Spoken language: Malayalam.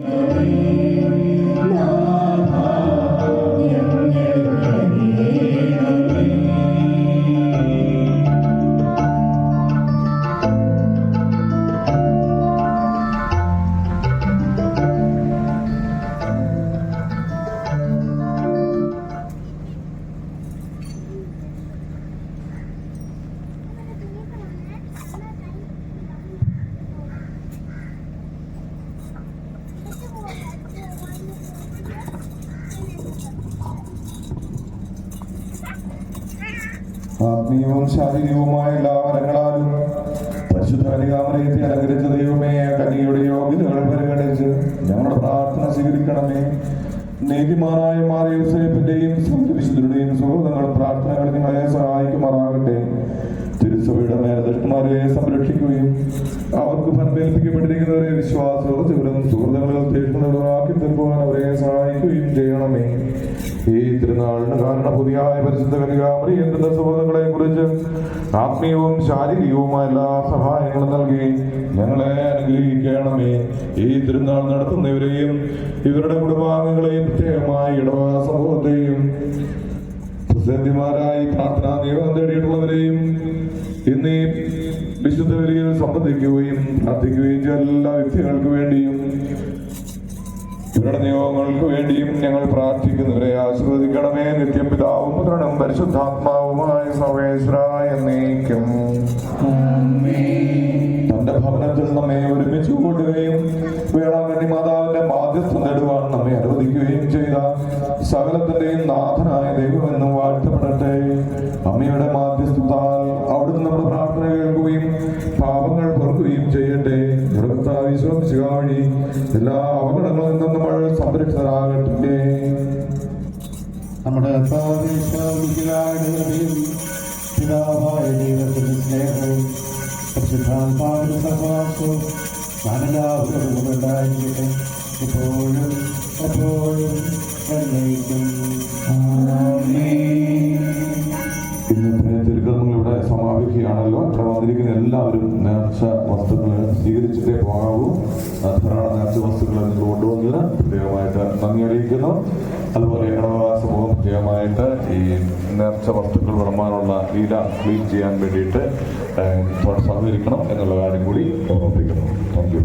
Amen. ആത്മീയവും ശാരീരികവുമായ എല്ലാ വരങ്ങളാലും പരിശുദ്ധ കനികാമറയത്തെ അലങ്കരിച്ച ദൈവമേ കനിയുടെ യോഗ്യതകൾ പരിഗണിച്ച് ഞങ്ങളുടെ പ്രാർത്ഥന സ്വീകരിക്കണമേ. നീതിമാനായ മാറിയുടെയും വിശുദ്ധരുടെയും സുഹൃത്തുക്കളും പ്രാർത്ഥനകൾ നിങ്ങളെ സഹായിക്കുമാറാകട്ടെ. തിരുസഭയുടെ മേലദൃഷ്ടന്മാരെ സംരക്ഷിക്കുകയും അവർക്ക് ഫലമേൽപ്പിക്കപ്പെട്ടിരിക്കുന്നവരെ വിശ്വാസവും സുഹൃത്തുക്കളിൽ തീഷ്ണതകളാക്കി തീർക്കുവാൻ അവരെ സഹായിക്കുകയും ചെയ്യണമേ. ഈ തിരുനാളിന് കാരണപുതിയായ പരിശുദ്ധ കനികാമറി എന്റെ സുഹൃത്തുക്കളെ കുറിച്ച് ആത്മീയവും ശാരീരികവുമായ എല്ലാ സഹായങ്ങളും നൽകി ഞങ്ങളെ അനുഗ്രഹിക്കണമേ. ഈ തിരുനാൾ നടത്തുന്നവരെയും ഇവരുടെ കുടുംബാംഗങ്ങളെയും പ്രത്യേകമായി ഇടവ സമൂഹത്തെയും പ്രസിദ്ധിമാരായി പ്രാർത്ഥനാ നിയമം തേടിയിട്ടുള്ളവരെയും ഇന്ന് വിശുദ്ധ വിലയിൽ സംബന്ധിക്കുകയും പ്രാർത്ഥിക്കുകയും ചെയ്ത എല്ലാ വ്യക്തികൾക്ക് വേണ്ടിയും ഇവരുടെ നിയോഗങ്ങൾക്ക് വേണ്ടിയും ഞങ്ങൾ പ്രാർത്ഥിക്കുന്നവരെ ആശീർവദിക്കണമേ. നിത്യം പിതാവും പുത്രനും പരിശുദ്ധാത്മാവുമായ സർവേശ്വരായ എന്നേക്കും. തന്റെ ഭവനത്തിൽ നമ്മെ ഒരുമിച്ച് കൂട്ടുകയും വേളാങ്കണ്ണി മാതാവിന്റെ മാധ്യസ്ഥം നേടുവാൻ നമ്മെ അനുവദിക്കുകയും ചെയ്ത സകലത്തിന്റെയും നാഥനായ ദൈവം എന്ന് വാഴ്ത്തപ്പെടട്ടെ. അമ്മയുടെ മാധ്യസ്ഥത്താൽ അവിടുന്ന് നമ്മുടെ പ്രാർത്ഥന കേൾക്കുകയും പാപങ്ങൾ പൊറുക്കുകയും ചെയ്യട്ടെ. വിശ്വസിക്കുക വഴി എല്ലാ അപകടങ്ങളിൽ നമ്മുടെ പിതാവായ സ്നേഹവും ഇപ്പോഴും ഇന്നത്തെ തിരുക്കർമ്മങ്ങൾ ഇവിടെ സമാപിക്കുകയാണല്ലോ. ഇവിടെ വന്നിരിക്കുന്ന എല്ലാവരും നേർച്ച വസ്തുക്കൾ സ്വീകരിച്ചിട്ടേ പോകാവൂ. ധാരാളം നേർച്ച വസ്തുക്കൾ നിങ്ങൾ കൊണ്ടുവന്നതിന് പ്രത്യേകമായിട്ട് നന്ദി അറിയിക്കുന്നു. അതുപോലെ സമൂഹം പ്രത്യേകമായിട്ട് ഈ നേർച്ച വസ്തുക്കൾ വിളമ്പാനുള്ള ലീല ക്ലീൻ ചെയ്യാൻ വേണ്ടിയിട്ട് സഹകരിക്കണം എന്നുള്ള കാര്യം കൂടി ഓർമ്മിപ്പിക്കുന്നു. താങ്ക്